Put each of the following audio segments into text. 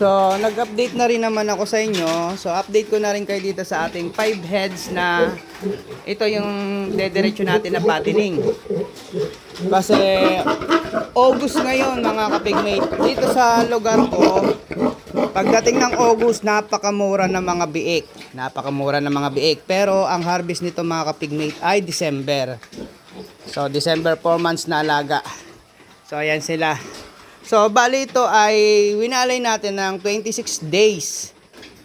So, nag-update na rin naman ako sa inyo. So, update ko na rin kayo dito sa ating 5 heads na ito yung dediretso natin na patining. Kasi August ngayon mga kapigmate. Dito sa lugar ko, pagdating ng August, napakamura ng mga biik. Napakamura ng mga biik. Pero ang harvest nito mga kapigmate ay December. So, December 4 months na alaga. So, ayan sila. So, bali ito ay winalay natin ng 26 days.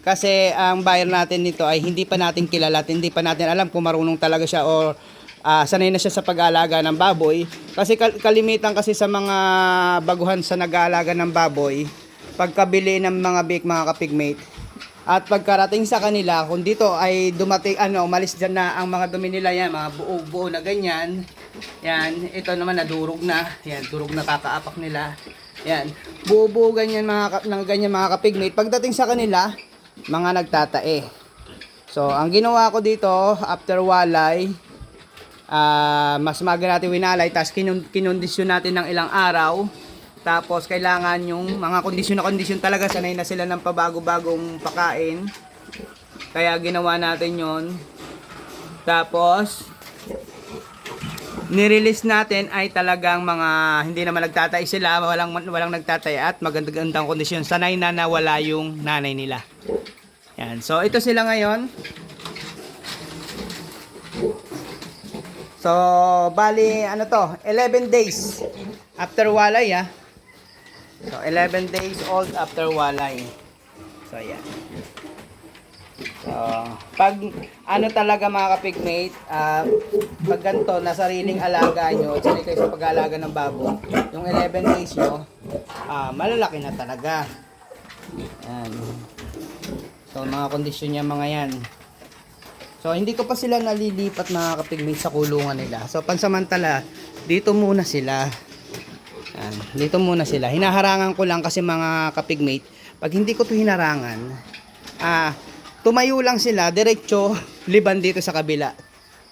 Kasi ang buyer natin nito ay hindi pa natin kilala hindi pa natin alam kung marunong talaga siya o ah, sanay na siya sa pag-aalaga ng baboy. Kasi kal- kalimitan kasi sa mga baguhan sa nag-aalaga ng baboy, pagkabili ng mga big mga kapigmate, at pagkarating sa kanila, kung dito ay dumating, ano, umalis dyan na ang mga dumi nila yan, mga buo-buo na ganyan. Yan, ito naman nadurog na. Yan, durog na kakaapak nila. Yan, buo-buo ganyan mga, ng ganyan mga kapigmate. Pagdating sa kanila, mga nagtatae. So, ang ginawa ko dito, after walay, ah mas maga natin winalay, tapos kinun- kinondisyon natin ng ilang araw. Tapos kailangan yung mga kondisyon na kondisyon talaga sanay na sila ng pabago-bagong pakain. Kaya ginawa natin yon. Tapos nirelease natin ay talagang mga hindi naman nagtatay sila, walang walang nagtatay at magandang kondisyon. Sanay na nawala yung nanay nila. Yan. So ito sila ngayon. So bali ano to, 11 days after walay ah. So 11 days old after walay. So yan. So, pag ano talaga mga kapigmate, ah, pag ganito, na sariling alaga nyo, sanay kayo sa pag-aalaga ng babo, yung 11 days nyo, ah, malalaki na talaga. Yan. So, mga kondisyon niya mga yan. So, hindi ko pa sila nalilipat mga kapigmate sa kulungan nila. So, pansamantala, dito muna sila. Yan. Dito muna sila. Hinaharangan ko lang kasi mga kapigmate, pag hindi ko to hinarangan, ah, tumayo lang sila, diretso, liban dito sa kabila.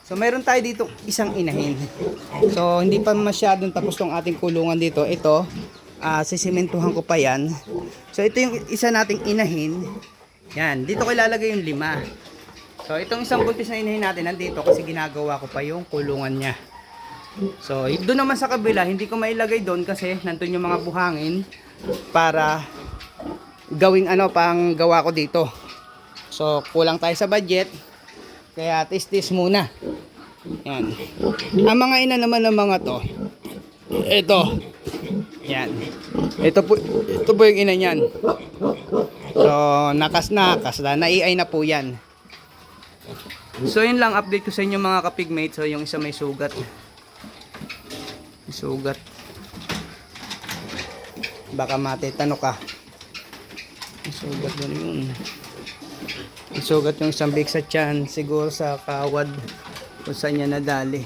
So, mayroon tayo dito isang inahin. So, hindi pa masyadong tapos tong ating kulungan dito. Ito, ah, sisimentuhan ko pa yan. So, ito yung isa nating inahin. Yan, dito ko ilalagay yung lima. So, itong isang buntis na inahin natin nandito kasi ginagawa ko pa yung kulungan niya. So, doon naman sa kabila, hindi ko mailagay doon kasi nandun yung mga buhangin para gawing ano pang gawa ko dito. So, kulang tayo sa budget. Kaya tis-tis muna. Yan. Ang mga ina naman ng mga to, ito. Yan. Ito po, ito po yung ina niyan. So, nakas na, nakas na, naiay na po yan. So, yun lang update ko sa inyo mga kapigmate. So, yung isa may sugat. May sugat. Baka matitano ka. May sugat doon yun. May sugat yung isang big sa tiyan. Siguro sa kawad kung saan niya nadali.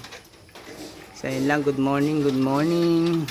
Yun lang. Good morning, good morning.